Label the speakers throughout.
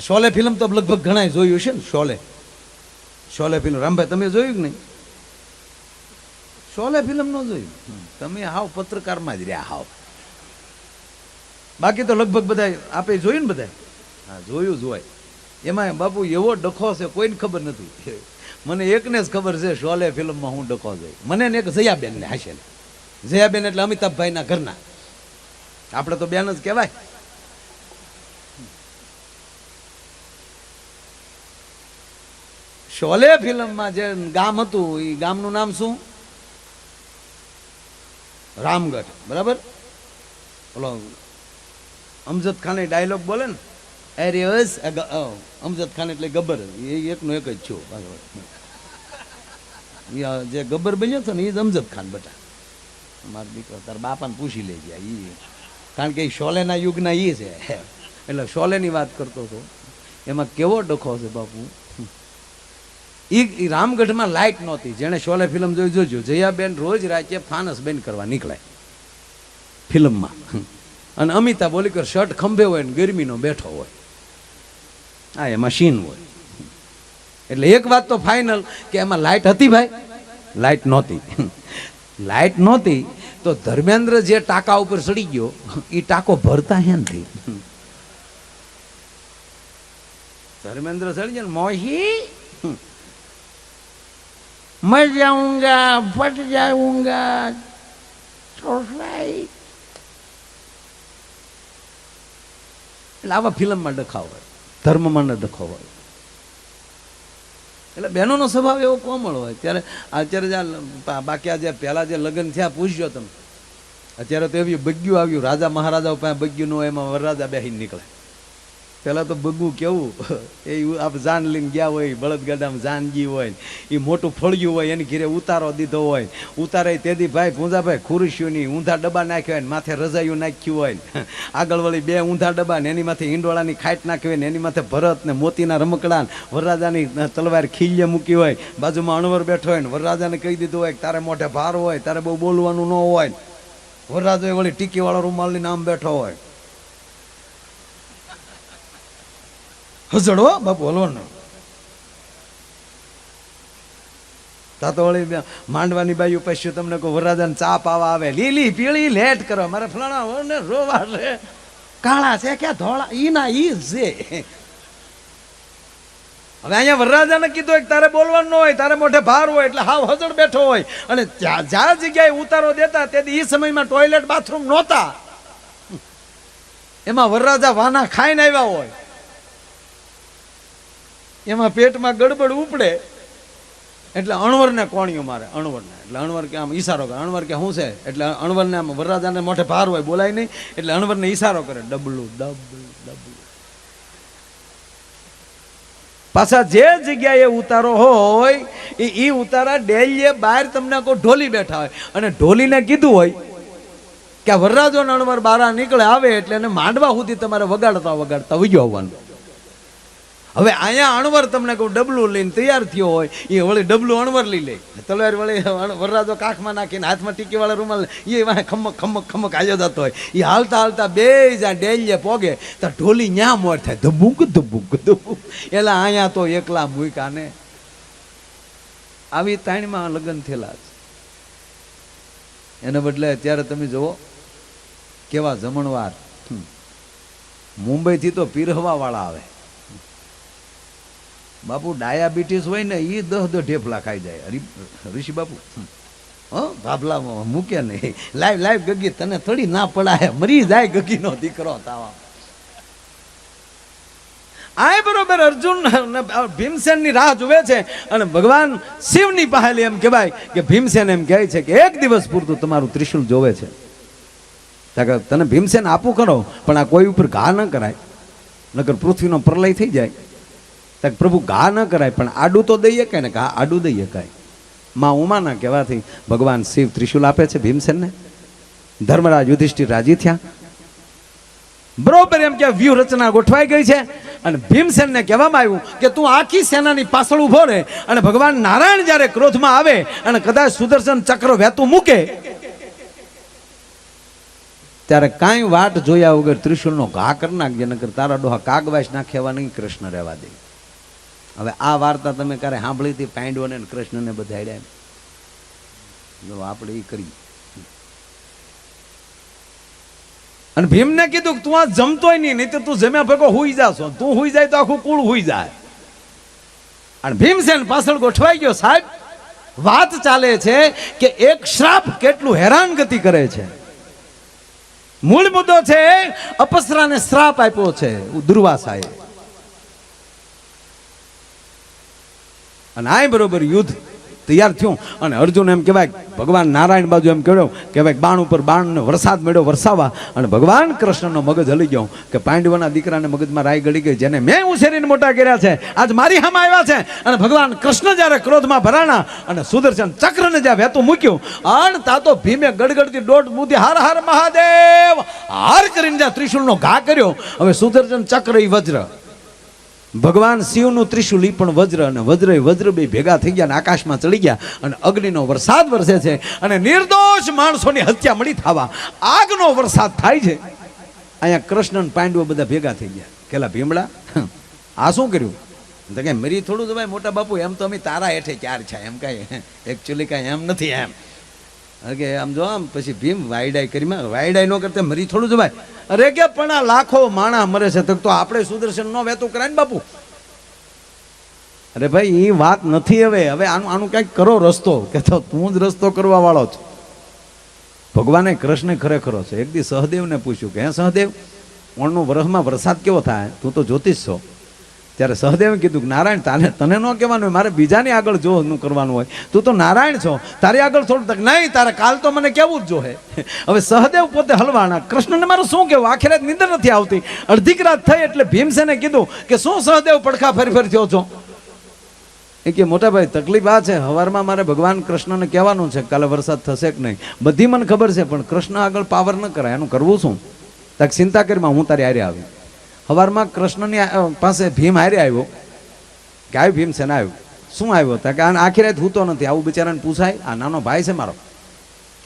Speaker 1: Sholay film તો લગભગ ઘણાય જોયું છે ને, શોલે. શોલે ફિલ્મ. રામભાઈ, તમે જોયું કે નહીં? શોલે ફિલ્મ ન જોયું? તમે હાવ પત્રકારમાં જ રહ્યા હાવ. બાકી તો લગભગ બધા આપે જોયું ને બધા હા, જોયું જ હોય. એમાં બાપુ એવો ડખો છે, કોઈને ખબર નથી. મને એકને જ ખબર છે, શોલે ફિલ્મમાં હું ડખો જોઈ મને ને એક જયાબેનને હાશેલ જયાબેન એટલે અમિતાભભાઈના ઘરના. આપણે તો બેન જ કહેવાય. શોલે ફિલ્મમાં જે ગામ હતું એ ગામનું નામ શું? રામગઢ. બરાબર? ઓલો અમજદ ખાન ડાયલોગ બોલે ને અરે બસ અમજદ ખાન એટલે ગબ્બર. એ એકનો એક જ છો. જે ગબ્બર બન્યો હતો ને એ જ અમજદ ખાન બટા. મારા દીકરો તાર બાપાને પૂછી લેજે. એ કારણ કે એ શોલેના યુગના એ છે. એટલે શોલેની વાત કરતો હતો. એમાં કેવો ડખો છે બાપુ? ઈ રામગઢમાં લાઇટ નહોતી. જેણે શોલે ફિલ્મ જોઈ, જોજો. જયાબેન રોજ રાતે ફાનસ બેન કરવા નીકળાય. ફિલ્મમાં. અને અમિતાભ બોલીકર શર્ટ ખંભે હોય ને ગરમીનો બેઠો હોય. આ એમાં સીન હોય. એટલે એક વાત તો ફાઇનલ કે એમાં લાઇટ હતી ભાઈ? લાઇટ નહોતી. લાઇટ નહોતી તો ધર્મેન્દ્ર જે ટાંકા ઉપર ચડી ગયો એ ટાંકો ભરતા હેનથી ધર્મેન્દ્ર ચડી ને મોહી? मैं जाऊंगा फट जाऊंगा सोसाई એટલે આવા ફિલ્મમાં ડખાવ હોય ધર્મમાં ન ડખો હોય એટલે બહેનોનો સ્વભાવ એવો કોમળ હોય ત્યારે અત્યારે જે આ બાકી આ જે પહેલા જે લગ્ન થયા પૂછજો તમે અત્યારે તો એવી બગ્યું આવ્યું રાજા મહારાજાઓ પાસે બગ્યું ન હોય એમાં વરરાજા બેહીને નીકળે પહેલાં તો બગું કેવું? એ આપ જાન લઈને ગયા હોય, બળદગાડામાં જાનગી હોય એ મોટું ફળિયું હોય, એની ઘીરે ઉતારો દીધો હોય. ઉતારે તેદી ભાઈ પૂંજાભાઈ ખુરશીઓની ઊંધા ડબ્બા નાખ્યા હોય માથે રજાયું નાખ્યું હોય આગળ વળી બે ઊંધા ડબ્બા ને એની માથે ઈંડોળાની ખાટ નાખી હોય ને એની માથે ભરત ને મોતીના રમકડા ને વરરાજાની તલવાર ખીલ્ય મૂકી હોય. બાજુમાં અણવર બેઠો હોય ને વરરાજાને કહી દીધું હોય તારે મોઢે ભાર હોય, તારે બહુ બોલવાનું ન હોય વરરાજો વળી ટીકીવાળો રૂમાલ લઈને આમ બેઠો હોય. હજડો, બાપુ હલવાનો તા તો વળી માંડવાની બાયું પછી તમને કોઈ વરરાજાને ચા પાવા આવે. લીલી, પીળી, લેટ કરો. મારે ફલાણા ને રોવા છે. કાળા છે ક્યાં ધોળા? ઈ ના, ઈ છે. હવે અહીંયા વરરાજાને કીધું કે તારે બોલવાનું ન હોય, તારે મોઢે ભાર હોય, એટલે હાવ હજળ બેઠો હોય. અને જ્યાં જ્યાં જગ્યાએ ઉતારો દેતા તેથી એ સમયમાં ટોયલેટ બાથરૂમ નહોતા. એમાં વરરાજા વાના ખાઈને આવ્યા હોય. એમાં પેટમાં ગડબડ ઉપડે. એટલે અણવરને કોણીઓ મારે, અણવરને. એટલે અણવર કે આમ ઈશારો કરે. અણવર કે શું છે? એટલે અણવરને આમ વરરાજાને મોઢે ભાર હોય, બોલાય નહીં. એટલે અણવરને ઈશારો કરે. ડબલું ડબલું ડબલું. પાછા જે જગ્યાએ ઉતારો હોય એ એ ઉતારા ડેલીએ બહાર તમને કોઈ ઢોલી બેઠા હોય. અને ઢોલીને કીધું હોય કે વરરાજો અણવર બારા નીકળે, આવે એટલે એને માંડવા સુધી તમારે વગાડતા વગાડતા વહી આવવાનું. હવે અહીંયા અણવર તમને કહું, ડબલું લઈને તૈયાર થયો હોય, એ વળી ડબલું અણવર લઈ લે. તલવાર વળી વરરાજો કાખમાં નાખીને હાથમાં ટીકીવાળા રૂમાલ એ વાંહે ખમક ખમક ખમક આવ્યો જતો હોય. એ હાલતા હાલતા બે જ્યાં ડેલીએ પોગે તો ઢોલી ન્યા મોર થાય. ધબુક ધબુક ધબુક. એટલે અહીંયા તો એકલા મૂક્યા ને. આવી તાણીમાં લગ્ન થયેલા છે. એને બદલે અત્યારે તમે જુઓ, કેવા જમણવાર. મુંબઈથી તો પીરહવા વાળા આવે. બાપુ, ડાયાબિટીસ હોય ને એ દહ દહ ઢેફલા ખાઈ જાય. હરી, ઋષિ બાપુ? હં? ભાભલામાં મૂકે નહીં. લાઈવ લાઈવ ગગી, તને થોડી ના પડાય. મરી જાય ગગીનો દીકરો તાવા. આય બરોબર, અર્જુન ભીમસેનની રાહ જુએ છે અને ભગવાન શિવની પહેલી એમ કહેવાય કે ભીમસેન એમ કહે છે કે એક દિવસ પૂરતું તમારું ત્રિશુલ જોવે છે. તને ભીમસેન આપું કરો પણ આ કોઈ ઉપર ઘા ન કરાય. નગર પૃથ્વીનો પ્રલય થઈ જાય. પ્રભુ ઘા ન કરાય, પણ આડું તો દઈએ કાંઈ ને ઘા આડું દઈએ કાંઈ. માં ઉમાના કહેવાથી ભગવાન શિવ ત્રિશુલ આપે છે ભીમસેનને. ધર્મરાજ યુધિષ્ઠિર રાજી થયા. બરોબર એમ કે વ્યૂહ રચના ગોઠવાઈ ગઈ છે અને ભીમસેનને કહેવામાં આવ્યું કે તું આખી સેનાની પાછળ ઊભો રહે અને ભગવાન નારાયણ જ્યારે ક્રોધમાં આવે અને કદાચ સુદર્શન ચક્ર વહેતું મૂકે, ત્યારે કાંઈ વાટ જોયા વગર ત્રિશુલનો ઘા કરી નાખજે, નકર તારા ડોહા કાગવાસ નાખ્યા નહીં, કૃષ્ણ રહેવા દે. હવે આ વાર્તા તમે ક્યારે સાંભળી હતી? પાંડવોને કૃષ્ણને બધાડ્યા આપણે એ કરી અને ભીમને કીધું કે તું આ જમતોય નહીં નહીં તો તું જમ્યા ભેગો હુઈ જાશો. તું હુઈ જાય તો આખું કુળ હુઈ જાય. અને ભીમસેન પાછળ ગોઠવાઈ ગયો, સાહેબ, વાત ચાલે છે કે એક શ્રાપ કેટલું હેરાનગતિ કરે છે. મૂળ મુદ્દો છે, અપસરાને શ્રાપ આપ્યો છે. દુર્વાસાએ અને આ બરોબર યુદ્ધ તૈયાર થયું. અને અર્જુન એમ કહેવાય, ભગવાન નારાયણ બાજુ એમ કહેવાય કે બાણ ઉપર બાણને વરસાદ મેળ્યો, વરસાવા. અને ભગવાન કૃષ્ણનો મગજ હલી ગયો. કે પાંડવોના દીકરાને મગજમાં રાય ગળી ગઈ, જેને મેં ઉછેરીને મોટા કર્યા છે. આજ મારી સામે આવ્યા છે. અને ભગવાન કૃષ્ણ જ્યારે ક્રોધમાં ભરાણા અને સુદર્શન ચક્રને જ્યાં વહેતું મૂક્યું અણ તા તો ભીમે ગડગડતી દોઢ બુદ્ધિ હાર હાર, મહાદેવ! હાર કરીને જ્યાં ત્રિશુલનો ઘા કર્યો, હવે સુદર્શન ચક્ર ઈ વજ્ર. ભગવાન શિવનું ત્રિશુલી પણ વજ્ર અને વજ્ર વજ્ર બે ભેગા થઈ ગયા અને આકાશમાં ચડી ગયા અને અગ્નિનો વરસાદ વરસે છે અને નિર્દોષ માણસોની હત્યા મળી થવા આગનો વરસાદ થાય છે. અહીંયા કૃષ્ણ પાંડવો બધા ભેગા થઈ ગયા. કેલા ભીમડા? આ શું કર્યું? તો કે મરી થોડું જ ભાઈ મોટા બાપુ, એમ તો અમે તારા હેઠે ચાર છે. એમ કાંઈ એકચ્યુઅલી કાંઈ એમ નથી, એમ. કે આમ જો, આમ પછી ભીમ વાયડાઈ કરી. વાયડાઈ ન કરતા મરી થોડું જવાય અરે કે પણ આ લાખો માણા મરે છે. તો આપણે સુદર્શન નો વહેતું કરાય ને, બાપુ? અરે, ભાઈ એ વાત નથી હવે. હવે આનું આનું કંઈક કરો રસ્તો. કે તો તું જ રસ્તો કરવા વાળો છો. ભગવાને કૃષ્ણ ખરેખરો છે. એક દી સહદેવને પૂછ્યું કે, હે સહદેવ ઓણનું વરસમાં વરસાદ કેવો થાય? તું તો જ્યોતિષ છો. ત્યારે સહદેવે કીધું કે, નારાયણ, તાને તને ન કહેવાનું મારે બીજાની આગળ જો નું કરવાનું હોય. તું તો નારાયણ છો. તારી આગળ થોડું તક નહીં, તારે કાલ તો મને કેવું જ જોહે. હવે સહદેવ પોતે હલવાના. કૃષ્ણને મારું શું કેવું આખી રાત નિંદર નથી આવતી. અડધીક રાત થઈ એટલે ભીમસેને કીધું કે, શું સહદેવ પડખા ફરી ફરી થયો છો? એ કે, મોટા ભાઈ, તકલીફ આ છે. હવારમાં મારે ભગવાન કૃષ્ણને કહેવાનું છે. કાલે વરસાદ થશે કે નહીં? બધી મને ખબર છે, પણ કૃષ્ણ આગળ પાવર ન કરાય. એનું કરવું શું? તક ચિંતા કરીમાં હું તારી આરે આવી. હવારમાં કૃષ્ણની પાસે ભીમ હારે આવ્યો, કે આવ્યો ભીમ ને આવ્યો. શું આવ્યો હતા કે આને આખી રાત હૂતો નથી, આવું બિચારાને પૂછાય, આ નાનો ભાઈ છે મારો.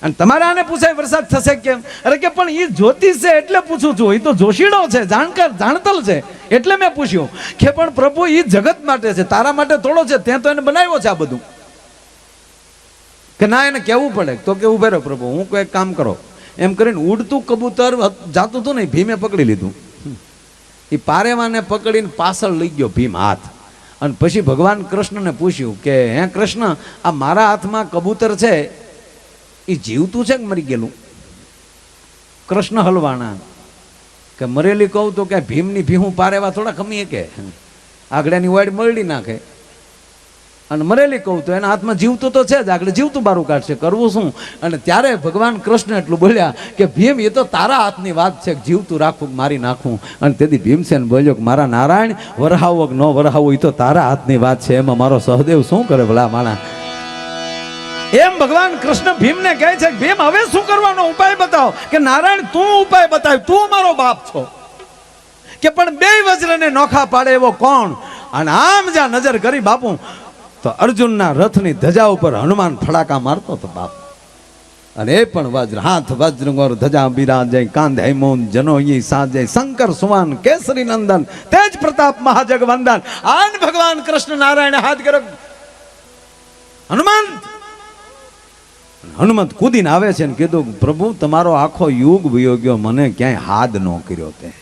Speaker 1: અને તમારે આને પૂછાય, વરસાદ થશે કેમ? અરે કે પણ એ જ્યોતિષ છે એટલે પૂછું છું એ તો જોશીડો છે, જાણકાર, જાણતલ છે, એટલે મેં પૂછ્યું. કે પણ પ્રભુ એ જગત માટે છે, તારા માટે થોડો છે, ત્યાં તો એને બનાવ્યો છે આ બધું. કે ના, એને કહેવું પડે. તો કે ઉભે પ્રભુ, હું કોઈ કામ કરો. એમ કરીને ઉડતું કબૂતર જાતું હતું ને ભીમે પકડી લીધું. એ પારેવાને પકડીને પાછળ લઈ ગયો ભીમ હાથ. અને પછી ભગવાન કૃષ્ણને પૂછ્યું કે, હે કૃષ્ણ, આ મારા હાથમાં કબૂતર છે? એ જીવતું છે કે મરી ગયેલું? કૃષ્ણ હલવાણા, કે મરેલી કહું તો કે ભીમની ભીહું પારેવા થોડા ખમીએ કે? આગળની વાડ મળી નાખે. અને મરેલી કહું તો એના હાથમાં જીવતું તો છે જ, આગળ જીવતું બારું કાઢશે, કરવું શું? અને ત્યારે ભગવાન કૃષ્ણ એટલું બોલ્યા કે, ભીમ, એ તો તારા હાથની વાત છે જીવતું રાખવું મારી નાખવું અને તેથી ભીમસેન બોલ્યો કે, મારા નારાયણ, વરહાવો કે ન વરહાવો, એ તો તારા હાથની વાત છે. એમાં મારો સહદેવ શું કરે ભલા માણા? એમ ભગવાન કૃષ્ણ ભીમને કહે છે ભીમ, હવે શું કરવાનો ઉપાય બતાવો? કે નારાયણ, તું ઉપાય બતાવ, તું મારો બાપ છો. કે, પણ બે વજ્રને નોખા પાડે એવો કોણ? અને આમ જ્યાં નજર કરી બાપુ તો અર્જુનના રથની ધજા ઉપર હનુમાન ફડાકા મારતો હતો બાપ. અને એ પણ વજ્ર, હાથ વજ્ર, ગોર ધજા, બિરાજય, કાંધે, મોન જનોઈ સાજય, શંકર, સુવાન, કેસરી, નંદન, તેજ પ્રતાપ મહાજગવંદન આન ભગવાન કૃષ્ણ નારાયણ, હાથ કર્યો હનુમાન! હનુમંત કૂદીને આવે છે ને કીધું, પ્રભુ, તમારો આખો યુગ વયો ગયો, મને ક્યાંય હાથ ન કર્યો તે.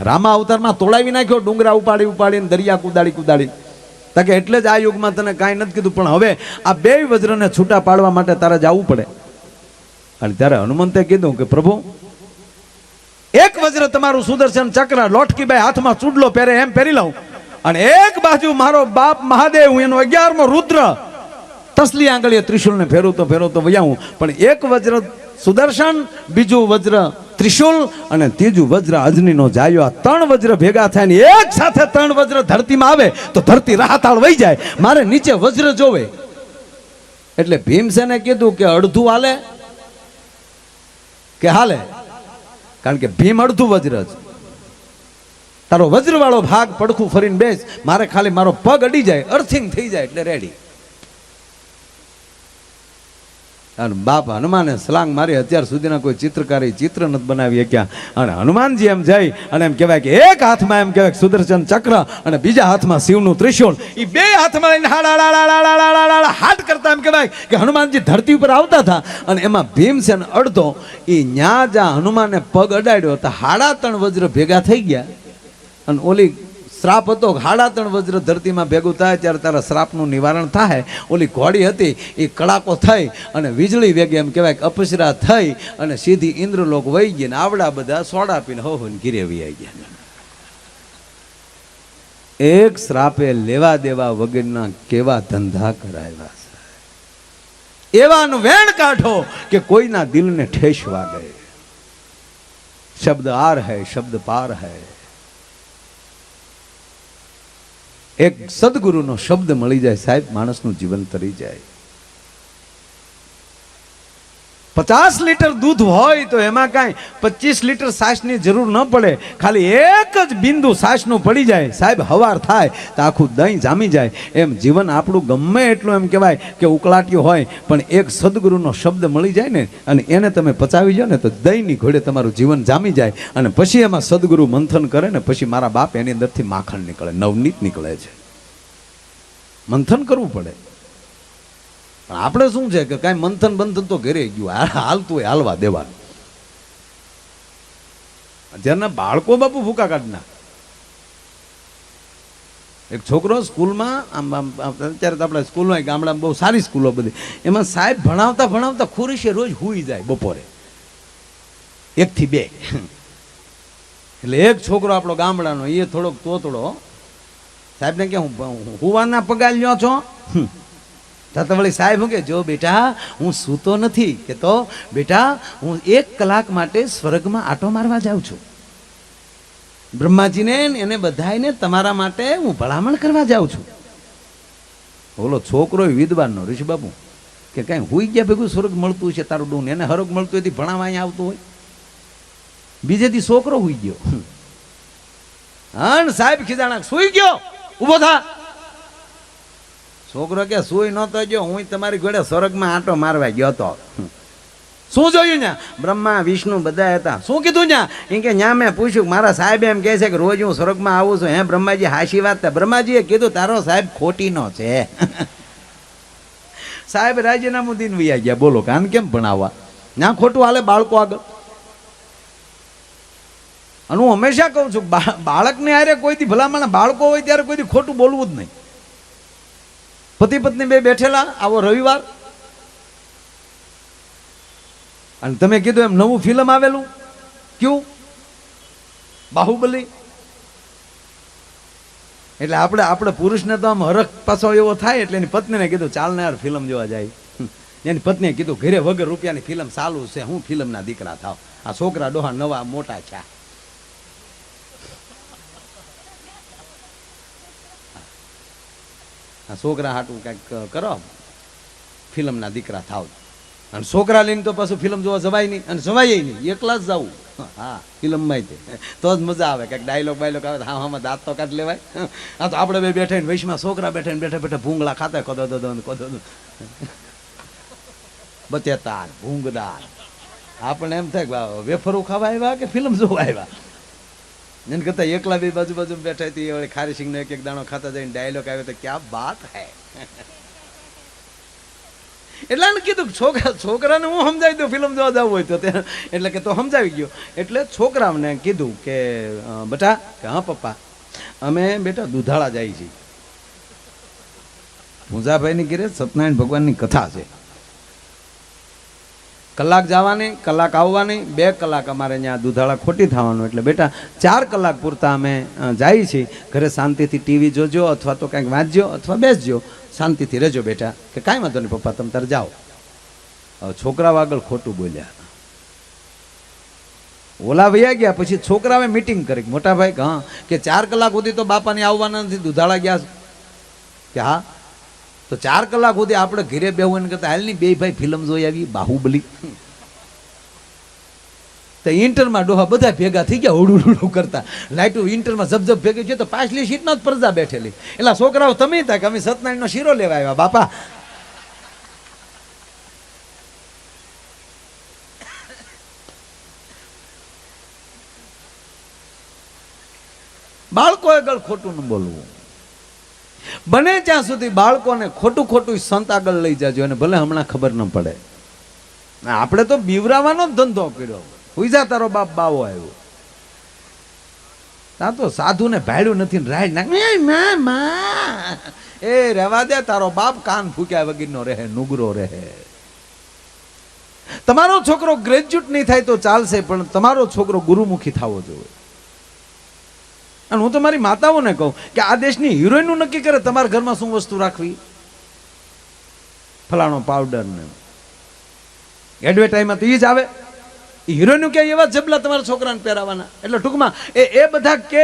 Speaker 1: રામા અવતારમાં તોડાવી નાખ્યો, ડુંગરા ઉપાડી, ઉપાડીને દરિયા કુદાડી કુદાડી તાકે એટલે જ આ યુગમાં તને કાંઈ નથી કીધું, પણ હવે આ બે વજ્રને છૂટા પાડવા માટે તારે જવું પડે. અને ત્યારે હનુમંતે કીધું કે, પ્રભુ, એક વજ્ર તમારું સુદર્શન ચક્ર લોટકીબાઈ હાથમાં ચૂડલો પહેરે એમ પહેરી લઉં. અને એક બાજુ મારો બાપ મહાદેવ, હું એનો અગિયારમો રુદ્ર. તસલી આંગળીએ ત્રિશુલને ફેરવતો ફેરવતો વયાવું. પણ એક વજ્ર સુદર્શન, બીજું વજ્ર ત્રિશુલ અને ત્રીજું વજ્ર અજનીનો જાયો. આ ત્રણ વજ્ર ભેગા થાય ને એક સાથે ત્રણ વજ્ર ધરતીમાં આવે તો ધરતી રાહતાળ વહી જાય. મારે નીચે વજ્ર જોવે. એટલે ભીમસેને કીધું કે અડધું હાલે કે હાલે? કારણ કે ભીમ અડધું વજ્ર છે તારો વજ્રવાળો ભાગ પડખું ફરીને બેસ. મારે ખાલી મારો પગ અડી જાય. અર્થિંગ થઈ જાય એટલે રેડી અને બાપ હનુમાને સ્લાંગ મારી અત્યાર સુધીના કોઈ ચિત્રકારી ચિત્ર નથી બનાવી શક્યા. અને હનુમાનજી એમ જઈ અને એમ કહેવાય કે એક હાથમાં એમ કહેવાય સુદર્શન ચક્ર અને બીજા હાથમાં શિવનું ત્રિશુળ. એ બે હાથમાં લઈને હાડ હાડ કરતા એમ કહેવાય કે હનુમાનજી ધરતી ઉપર આવતા હતા અને એમાં ભીમસેન અડધો એ ન્યા જ્યાં હનુમાને પગ અડાડ્યો તો હાડા ત્રણ વજ્ર ભેગા થઈ ગયા અને ઓલી શ્રાપ હતો, હાડા ત્રણ વજ્ર ધરતીમાં ભેગું થાય ત્યારે તારા શ્રાપનું નિવારણ થાય. ઓલી ઘોડી હતી એ કડાકો થઈ અને વીજળી વેગે એમ કહેવાય કે અપસરા થઈ અને સીધી ઇન્દ્રલોક વહી ગઈ ને આવડા બધા સોડા પીને હો હોને ઘીરે આવી ગયા. એક શ્રાપે લેવા દેવા વગરના કેવા ધંધા કરાવ્યા છે. એવાનું વેણ કાઢો કે કોઈના દિલને ઠેસ વાગે શબ્દ આર હૈ, શબ્દ પાર હૈ. એક સદગુરુનો શબ્દ મળી જાય સાહેબ માણસનું જીવન તરી જાય. પચાસ લીટર દૂધ હોય તો એમાં કાંઈ પચીસ લીટર સાસની જરૂર ન પડે. ખાલી એક જ બિંદુ સાસનું પડી જાય. સાહેબ, હવાર થાય તો આખું દહીં જામી જાય. એમ જીવન આપણું ગમે એટલું એમ કહેવાય કે ઉકળાટ્યું હોય, પણ એક સદગુરુનો શબ્દ મળી જાય ને, અને એને તમે પચાવી જાઓ ને તો દહીંની ઘોડે તમારું જીવન જામી જાય. અને પછી એમાં સદગુરુ મંથન કરે ને, પછી મારા બાપ એની અંદરથી માખણ નીકળે, નવનીત નીકળે છે. મંથન કરવું પડે. પણ આપણે શું છે કે કાંઈ મંથન બંથન તો ઘરે ગયું. હાલતું હોય હાલવા દેવાનું. જેના બાળકો બાપુ ભૂકા કાઢના એક છોકરો સ્કૂલમાં, આમ આમ અત્યારે તો આપણે સ્કૂલમાં ગામડામાં બહુ સારી સ્કૂલો બધી. એમાં સાહેબ ભણાવતા ભણાવતા ખુરીશે રોજ હુઈ જાય બપોરે. એકથી બે. એટલે એક છોકરો આપણો ગામડાનો, એ થોડોક તોતડો. સાહેબને કે હું હુવાના પગાર લ્યો છો. તો વળી સાહેબ હું કે, જો બેટા, હું સૂતો નથી, કે તો બેટા, હું એક કલાક માટે સ્વર્ગમાં આટો મારવા જાઉં છું. બ્રહ્માજીને એને બધાયને તમારા માટે હું ભલામણ કરવા જાઉં છું. ઓલો છોકરો વિદ્વાનનો ઋષિબાબુ કે કાંઈ હુઈ ગયા ભેગું સ્વર્ગ મળતું છે તારું ડૂન એને હરગ મળતું હોય ભણાવવા અહીંયા આવતું હોય. બીજેથી છોકરો હુઈ ગયો. હણ સાહેબ ખીજાણા, સુઈ ગયો? ઊભો થા. છોકરો કે સુઈ નહોતો ગયો હું તમારી ઘોડે સ્વર્ગમાં આંટો મારવા ગયો હતો શું જોયું ને બ્રહ્મા, વિષ્ણુ બધા હતા. શું કીધું ને એમ કે ન્યા મેં પૂછ્યું, મારા સાહેબ એમ કહે છે કે રોજ હું સ્વર્ગમાં આવું છું. હે બ્રહ્માજી, હાશી વાત બ્રહ્માજીએ કીધું, તારો સાહેબ ખોટીનો છે. સાહેબ, રાજીનામું દિન વૈયા ગયા. બોલો, કાન કેમ ભણાવવા? ના ખોટું હાલે બાળકો આગળ? અને હું હંમેશા કહું છું બાળકને આરે કોઈથી ભલામણ, બાળકો હોય ત્યારે કોઈથી ખોટું બોલવું જ નહીં. પતિ પત્ની બે બેઠેલા આવો રવિવાર. અને તમે કીધું એમ નવું ફિલ્મ આવેલું. કયું? બાહુબલી. એટલે આપણે આપણે પુરુષને તો આમ હરખ પાછો એવો થાય એટલે એની પત્નીને કીધું, ચાલ ને યાર ફિલ્મ જોવા જાય. એની પત્નીએ કીધું, ઘરે વગર રૂપિયાની ફિલ્મ ચાલુ છે. હું ફિલ્મના દીકરા થાવ. આ છોકરા ડોહા નવા મોટા છે છોકરા હાટું કંઈક કરો. ફિલ્મના દીકરા થાવ. અને છોકરા લઈને તો પાછું ફિલ્મ જોવા જવાય નહીં અને જવાય નહીં. એકલા જ જવું હા, ફિલ્મમાં તે તો જ મજા આવે. કંઈક ડાયલોગ બાયલોગ આવે હા હા દાંત તો કાઢ લેવાય. આ તો આપણે બે બેઠા ને વૈશમાં છોકરા બેઠા ને બેઠા બેઠા ભૂંગળા ખાતા કદો દો દો કદો દો બચેતાર, ભૂંગદાર. આપણે એમ થાય વેફરો ખાવા આવ્યા કે ફિલ્મ જોવા આવ્યા? એને કરતા એકલા બે બાજુ બાજુ બેઠા હતી વળી ખારી સિંગનો એક એક દાણો ખાતા જઈને ડાયલોગ આવ્યો તો ક્યાં બાત હે? એટલે એને કીધું છોકરા છોકરાને હું સમજાવી દઉં ફિલ્મ જોવા જવું હોય તો એટલે કે તો સમજાવી ગયો. એટલે છોકરાને કીધું કે બેટા, કે હા, પપ્પા, અમે બેટા દુધાળા જાય છીએ. પૂજાભાઈની ઘેરે સત્યનારાયણ ભગવાનની કથા છે. કલાક જવાની, કલાક આવવાની, બે કલાક અમારે ત્યાં દુધાળા ખોટી થવાનું. એટલે બેટા, ચાર કલાક પૂરતા અમે જઈએ છીએ. ઘરે શાંતિથી ટીવી જોજો અથવા તો કંઈક વાંચજો અથવા બેસજો. શાંતિથી રહેજો બેટા, કે કાંઈ વાંધો નહીં પપ્પા, તમે તારે જાઓ. છોકરાઓ આગળ ખોટું બોલ્યા. ઓલા વૈયા ગયા, પછી છોકરાઓએ મિટિંગ કરી. મોટા ભાઈ હા, કે ચાર કલાક સુધી તો બાપાને આવવાના નથી, દુધાળા ગયા કે હા? તો ચાર કલાક સુધી આપણે ઘેરે બેહવું એને કરતા હાલની બે ભાઈ ફિલ્મ જોઈ આવી બાહુબલી. તો ઇન્ટરમાં ડોહા બધા ભેગા થઈ ગયા ઉડું ઉડું કરતા લાઇટો ઇન્ટરમાં જબજબ ભેગી છે તો પાછલી સીટના જ પરજા બેઠેલી. એટલે છોકરાઓ તમે હતા કે અમે સત્યનારાયણનો શીરો લેવા આવ્યા, બાપા. બાળકો આગળ ખોટું ન બોલવું. બને ત્યાં સુધી બાળકોને ખોટું ખોટું સંત આગળ લઈ જાજો અને ભલે હમણાં ખબર ન પડે. આપણે તો બીવરાવાનો જ ધંધો કર્યો. હુઈજા તારો બાપ બાવો આવ્યો. ત્યાં તો સાધુને ભાડ્યું નથી રાય નાખ. એ રહેવા દે, તારો બાપ કાન ફૂક્યા વગરનો રહે, નુગરો રહે. તમારો છોકરો ગ્રેજ્યુએટ નહીં થાય તો ચાલશે, પણ તમારો છોકરો ગુરુમુખી થવો જોઈએ. અને હું તમારી માતાઓને કહું કે આ દેશની હિરોઈનનું નક્કી કરે તમારા ઘરમાં શું વસ્તુ રાખવી? ફલાણો પાવડર ને. એડવર્ટાઈઝમાં તો એ જ આવે. હિરોઈનનું કે એવા જબલા તમારા છોકરાને પહેરાવાના. એટલે ટૂંકમાં એ એ બધા કે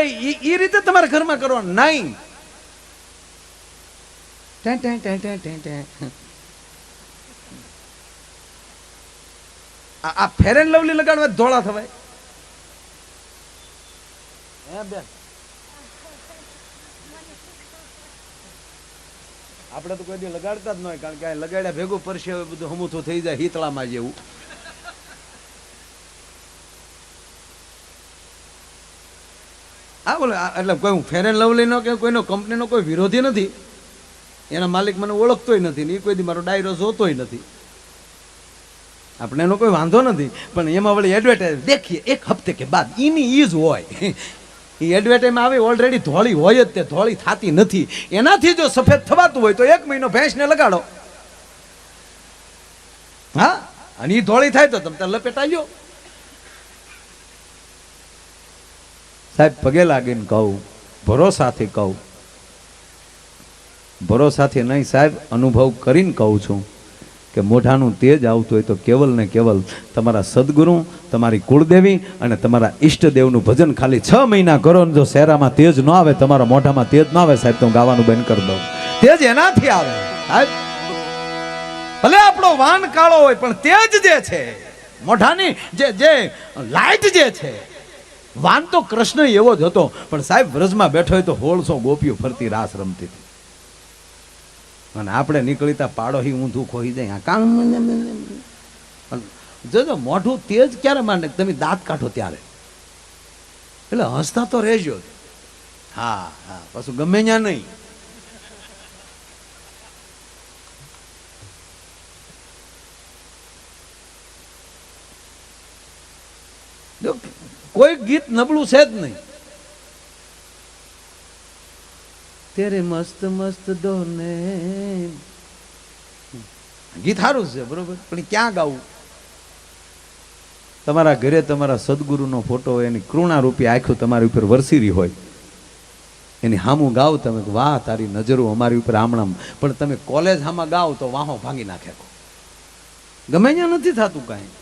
Speaker 1: એ રીતે તમારા ઘરમાં કરવાનું નહીં. આ ફેર એન્ડ લવલી લગાડવા ધોળા થવાય. હે બેન. આપણે તો કોઈ દી લગાડતા જ ન હોય, કારણ કે લગાડ્યા ભેગું પરસે બધું હમુથું થઈ જાય હિતળામાં જેવું. હા, બોલે એટલે કોઈ હું ફેર એન્ડ લવલીનો કે કોઈનો કંપનીનો કોઈ વિરોધી નથી? એના માલિક મને ઓળખતોય નથી ને એ કોઈ દી મારો ડાયરો જોતોય નથી. આપણે એનો કોઈ વાંધો નથી. પણ એમાં વળી એડવર્ટાઇઝ દેખીએ, એક હપ્તે કે બાદ એની ઈ હોય. એ એડવર્ટાઈઝમાં આવે ઓલરેડી ધોળી હોય જ તે, ધોળી થતી નથી. એનાથી જો સફેદ થવાતું હોય તો એક મહિનો ભેંસને લગાડો. હા? અને એ ધોળી થાય તો તમે તાર લપેટાઈ સાહેબ, પગે લાગીને કહું, ભરોસાથી કહું. ભરોસાથી નહીં સાહેબ, અનુભવ કરીને કહું છું. કે મોઢાનું તેજ આવતું હોય તો કેવલ ને કેવલ તમારા સદગુરુ, તમારી કુળદેવી અને તમારા ઈષ્ટદેવનું ભજન ખાલી છ મહિના કરો ને જો શહેરામાં તેજ ન આવે, તમારા મોઢામાં તેજ ન આવે સાહેબ, તો હું ગાવાનું બંધ કરી દઉં. તેજ એનાથી આવે. ભલે આપણો વાન કાળો હોય, પણ તેજ જે છે, મોઢાની જે જે લાઈટ જે છે, વાન તો કૃષ્ણ એવો જ હતો. પણ સાહેબ, વ્રજમાં બેઠો હોય તો હોળસો ગોપીઓ ફરતી રાસ રમતી હતી. અને આપણે નીકળીતા પાડો હી ઊંધું ખોઈ જાય. આ કામ જોજો મોઢું તેજ ક્યારે માંડે? તમે દાંત કાઢો ત્યારે. એટલે હસતા તો રહેજો. હા હા, પાછું ગમે ત્યાં નહીં. કોઈ ગીત નબળું છે જ નહીં. તેરે મસ્ત મસ્ત દોને ગીત સારું છે, બરોબર? પણ ક્યાં ગાવું? તમારા ઘરે તમારા સદગુરુનો ફોટો હોય, એની કૃણા રૂપી આખું તમારી ઉપર વરસી રહી હોય. એની હામું ગાવ તમે વાહ, તારી નજરો અમારી ઉપર આમણામ પણ તમે કોલેજ હામાં ગાવ તો વાહો ભાંગી નાખે ગમે ત્યાં નથી થતું કાંઈ.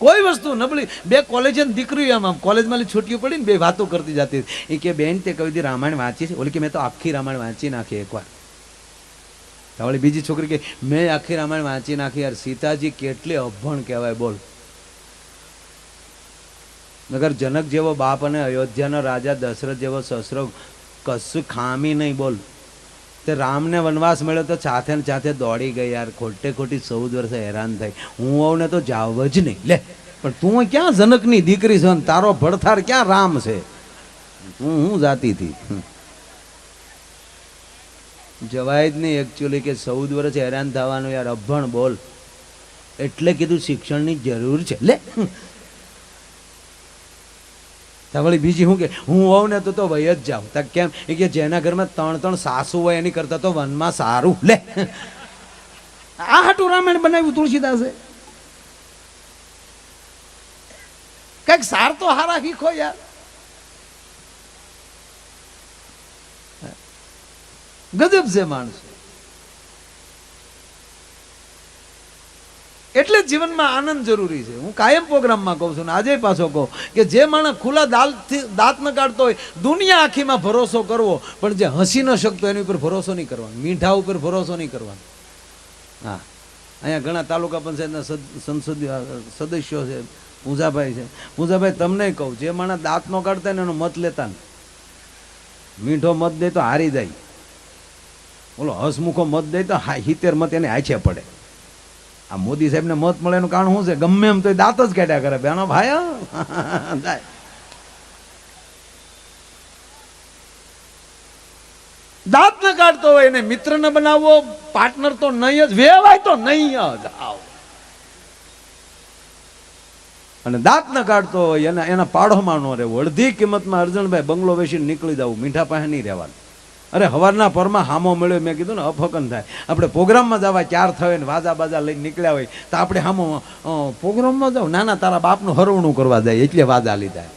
Speaker 1: કોઈ વસ્તુ નબળી બે કોલેજ દીકરી આમ આમ, કોલેજમાં છૂટીઓ પડી ને બે વાતો કરતી જતી એ કે, બેન, તે કવિ રામાયણ વાંચી છે? ઓલી કે, મેં તો આખી રામાયણ વાંચી નાખી એકવાર. વળી બીજી છોકરી કે, મેં આખી રામાયણ વાંચી નાખી યાર, સીતાજી કેટલી અભણ કહેવાય, બોલ. નગર જનક જેવો બાપ અને અયોધ્યાનો રાજા, દશરથ જેવો સસરો, કશું ખામી નહીં, બોલ. તે રામને વનવાસ મળ્યો તો સાથે ને સાથે દોડી ગઈ યાર. ખોટે ખોટી ચૌદ વર્ષે હેરાન થઈ. હું આવું ને તો જાવ જ નહીં. લે, પણ તું ક્યાં જનકની દીકરી છે તારો ભડથાર ક્યાં રામ છે? હું હું જાતી હતી. જવાય જ નહીં એકચ્યુઅલી કે ચૌદ વર્ષ હેરાન થવાનું યાર. અભણ બોલ. એટલે કીધું શિક્ષણની જરૂર છે. લે. ત્યાં વળી બીજી હું કે, હું હોઉં ને તો તો વય જ જાઉં. તા કેમ? એ કે જેના ઘરમાં ત્રણ ત્રણ સાસુ હોય એની કરતા તો વનમાં સારું. લે. આ હાટું રામાયણ બનાવ્યું તુલસીદાસે? કંઈક સાર તો હારા શીખો યાર. ગજબ છે માણસ. એટલે જીવનમાં આનંદ જરૂરી છે. હું કાયમ પ્રોગ્રામમાં કહું છું ને આજે પાછો કહું કે જે માણસ ખુલ્લા દાંતથી દાંત ન કાઢતો હોય, દુનિયા આખીમાં ભરોસો કરવો, પણ જે હસી ન શકતો એની ઉપર ભરોસો નહીં કરવાનો. મીઠા ઉપર ભરોસો નહીં કરવાનો. હા. અહીંયા ઘણા તાલુકા પંચાયતના સંસદીય સદસ્યો છે, પૂજાભાઈ છે. પૂજાભાઈ, તમને કહું, જે માણસ દાંત નો કાઢતા ને એનો મત લેતા ને. મીઠો મત દે તો હારી જાય. બોલો, હસમુખો મત દે તો હિતેર મત એને આછે પડે. આ મોદી સાહેબને મત મળે એનું કારણ શું છે? ગમે એમ તો દાંત જ કાઢ્યા કરે. બેનો ભાઈ દાંત ન કાઢતો હોય એને મિત્ર ન બનાવવો પાર્ટનર તો નહીં જ, વેવાય તો નહીં જ. આવ. અને દાંત ન કાઢતો હોય એના એના પાડોમાં ન રહેવું. અડધી કિંમતમાં અર્જણભાઈ બંગલો વેચીને નીકળી જવું. મીઠા પાસે નહીં રહેવાનું. અરે, હવારના પરમાં હામો મળ્યો મેં કીધું ને અફકન થાય. આપણે પ્રોગ્રામમાં જવા ચાર થયો ને, વાજા બાજા લઈને નીકળ્યા હોય, તો આપણે હામો પ્રોગ્રામમાં જાવ નાના તારા બાપનું હરવણું કરવા જાય, એટલે વાજા લીધા.